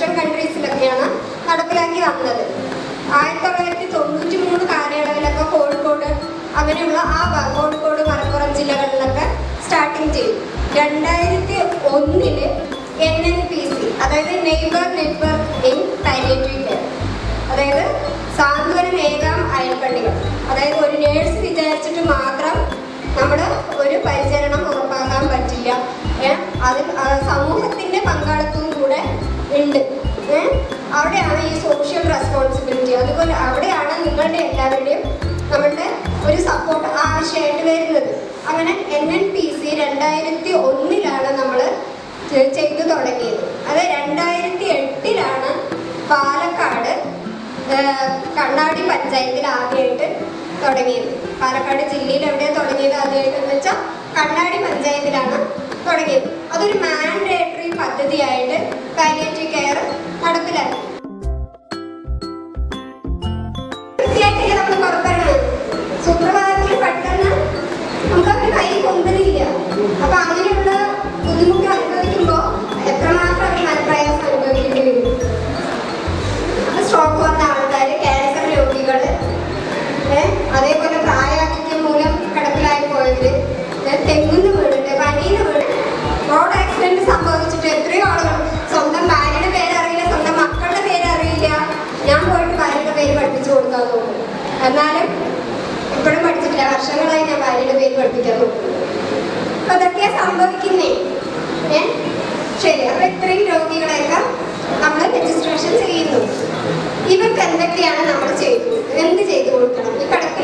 Western കൺട്രീസിലൊക്കെയാണ് നടപ്പിലാക്കി വന്നത്. ആയിരത്തി തൊള്ളായിരത്തി തൊണ്ണൂറ്റി മൂന്ന് കാലയളവിലൊക്കെ കോഴിക്കോട് അങ്ങനെയുള്ള ആ കോഴിക്കോട് മലപ്പുറം ജില്ലകളിലൊക്കെ സ്റ്റാർട്ടിങ് ചെയ്തു. രണ്ടായിരത്തി ഒന്നിൽ എൻ എൻ പി സി അതായത് neighbour network in palliative care അതായത് സാന്ത്വന ഏകാം അയൽപ്പള്ളികൾ അതായത് ഒരു നേഴ്സ് വിചാരിച്ചിട്ട് മാത്രം നമ്മൾ ഒരു പരിചരണം ഉറപ്പാക്കാൻ പറ്റില്ല. അതിൽ സമൂഹത്തിന്റെ പങ്കാളിത്തവും കൂടെ ഉണ്ട്. അവിടെയാണ് ഈ സോഷ്യൽ റെസ്പോൺസിബിലിറ്റി അതുപോലെ അവിടെയാണ് നിങ്ങളുടെ എല്ലാവരുടെയും നമ്മളുടെ ഒരു സപ്പോർട്ട് ആവശ്യമായിട്ട് വരുന്നത്. അങ്ങനെ എൻ എൻ പി സി രണ്ടായിരത്തി ഒന്നിലാണ് നമ്മൾ ചെയ്തു തുടങ്ങിയത്. അത് രണ്ടായിരത്തി എട്ടിലാണ് പാലക്കാട് കണ്ണാടി പഞ്ചായത്തിൽ ആദ്യമായിട്ട് തുടങ്ങിയത്. പാലക്കാട് ജില്ലയിൽ എവിടെയാണ് തുടങ്ങിയത് ആദ്യമായിട്ട് എന്ന് വെച്ചാൽ കണ്ണാടി പഞ്ചായത്തിലാണ് തുടങ്ങിയത്. അതൊരു മാൻഡേറ്ററി പദ്ധതിയായിട്ട് പാലിയേറ്റീവ് കെയർ നടപ്പിലാക്കി. നമ്മൾ അപ്പൊ അങ്ങനെയുള്ള ബുദ്ധിമുട്ട് അനുഭവിക്കുമ്പോൾ വർഷങ്ങളായി ഞാൻ ഭാര്യയുടെ പേര് പഠിപ്പിക്കാൻ അതൊക്കെയാ സംഭവിക്കുന്നേ. ശരി അപ്പൊ ഇത്രയും രോഗികളെയൊക്കെ നമ്മൾ രജിസ്ട്രേഷൻ ചെയ്യുന്നു. ഇവർക്ക് എന്തൊക്കെയാണ് നമ്മൾ ചെയ്തു എന്ത് ചെയ്തു കൊടുക്കണം? ഈ കിടപ്പിലായി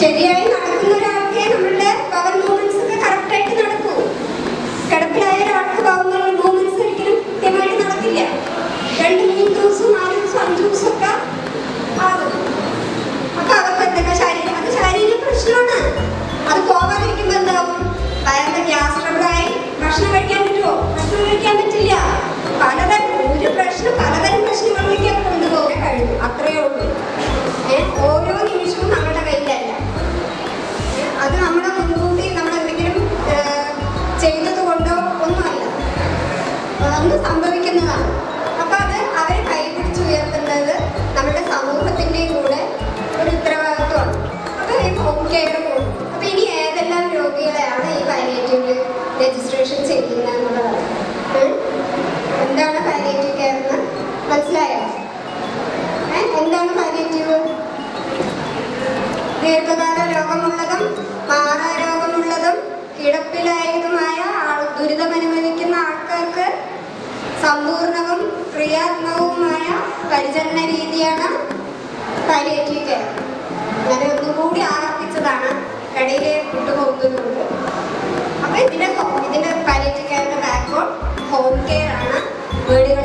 ശരിയായി നടക്കുന്ന കിടപ്പിലായതുമായ ആൾ- ദുരിതമനുഭവിക്കുന്ന ആൾക്കാർക്ക് സമ്പൂർണവും ക്രിയാത്മകവുമായ പരിചരണ രീതിയാണ് പാലിയേറ്റീവ് കെയർ അങ്ങനെ ഒന്നുകൂടി ആവർത്തിച്ചതാണ് ഇടയിൽ വിട്ടുപോകുന്നതുകൊണ്ട് അപ്പൊ ഇതിന്റെ ഇതിന്റെ പാലിയേറ്റീവ് കെയറിന്റെ ബാക്ക്ബോൺ ഹോം കെയർ ആണ്. വീടുകളിൽ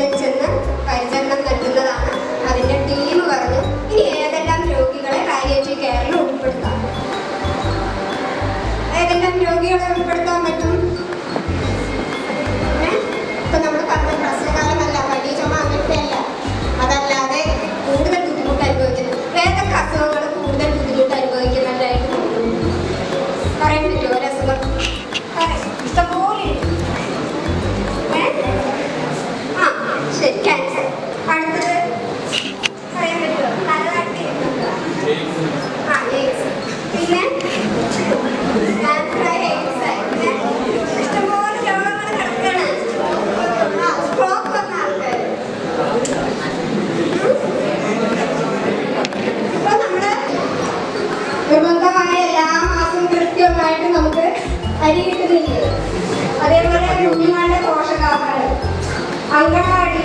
അരി കിട്ടുന്നില്ലേ? അതേപോലെ കുഞ്ഞുങ്ങളുടെ പോഷകാഹാരം. അങ്കണവാടി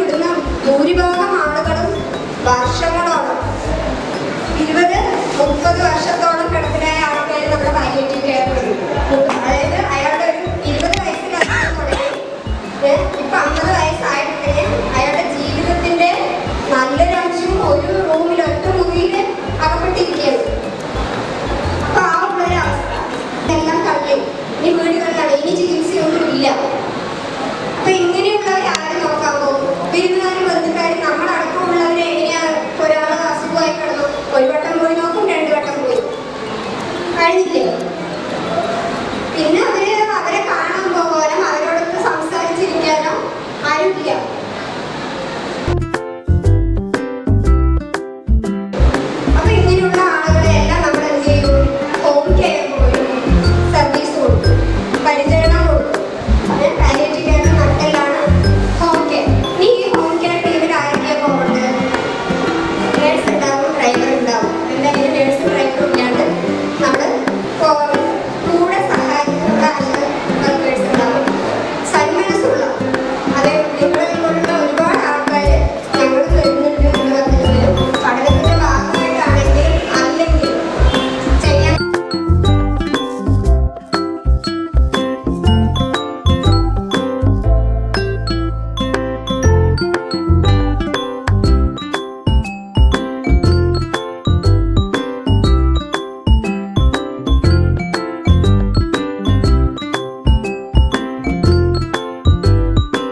വിടുന്ന ഭൂരിഭാഗം ആളുകളും വർഷങ്ങളോളം ഇരുപത് മുപ്പത് വർഷത്തോളം Música